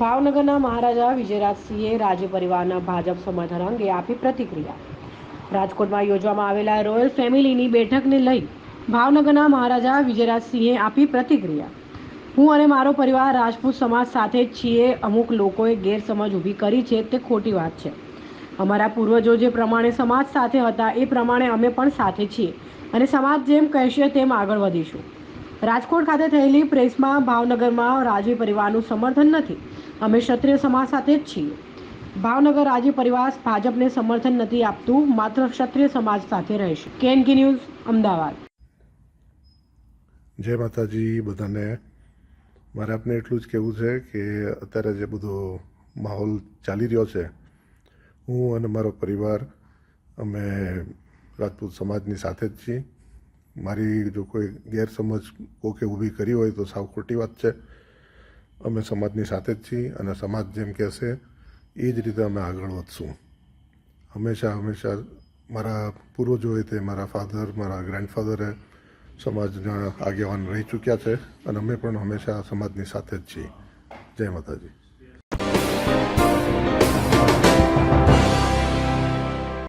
ભાવનગરના મહારાજા વિજયરાજસિંહે રાજ્ય પરિવારના ભાજપ સમર્થન અંગે આપી પ્રતિક્રિયા. રાજકોટમાં યોજવામાં આવેલા રોયલ ફેમિલીની બેઠકને લઈ ભાવનગરના મહારાજા વિજયરાજસિંહે આપી પ્રતિક્રિયા. હું અને મારો પરિવાર રાજપૂત સમાજ સાથે જ છીએ. અમુક લોકોએ ગેરસમજ ઊભી કરી છે. તે ખોટી વાત છે. અમારા પૂર્વજો જે પ્રમાણે સમાજ સાથે હતા, એ પ્રમાણે અમે પણ સાથે છીએ અને સમાજ જેમ કહેશે તેમ આગળ વધીશું. રાજકોટ ખાતે થયેલી પ્રેસમાં ભાવનગરમાં રાજવી પરિવારનું સમર્થન નથી. અમે ક્ષત્રિય સમાજ સાથે જ છીએ. ભાવનગર આજે પરિવાર ભાજપને સમર્થન નથી આપતું, માત્ર ક્ષત્રિય સમાજ સાથે રહેશે. કેનકી ન્યૂઝ, અમદાવાદ. જય માતાજી બધાને. મારે આપને એટલું જ કહેવું છે કે અત્યારે જે બધો માહોલ ચાલી રહ્યો છે, હું અને મારો પરિવાર, અમે રાજપૂત સમાજની સાથે જ છીએ. મારી જો કોઈ ગેરસમજ કોકે ઊભી કરી હોય તો સાવ ખોટી વાત છે. અમે સમાજની સાથે જ છીએ અને સમાજ જેમ કહેશે, એ જ રીતે અમે આગળ વધશું. હંમેશા હંમેશા મારા પૂર્વજોએ તે મારા ફાધર મારા ગ્રેન્ડફાધરે સમાજના આગેવાન રહી ચૂક્યા છે અને અમે પણ હંમેશા સમાજની સાથે જ છીએ. જય માતાજી.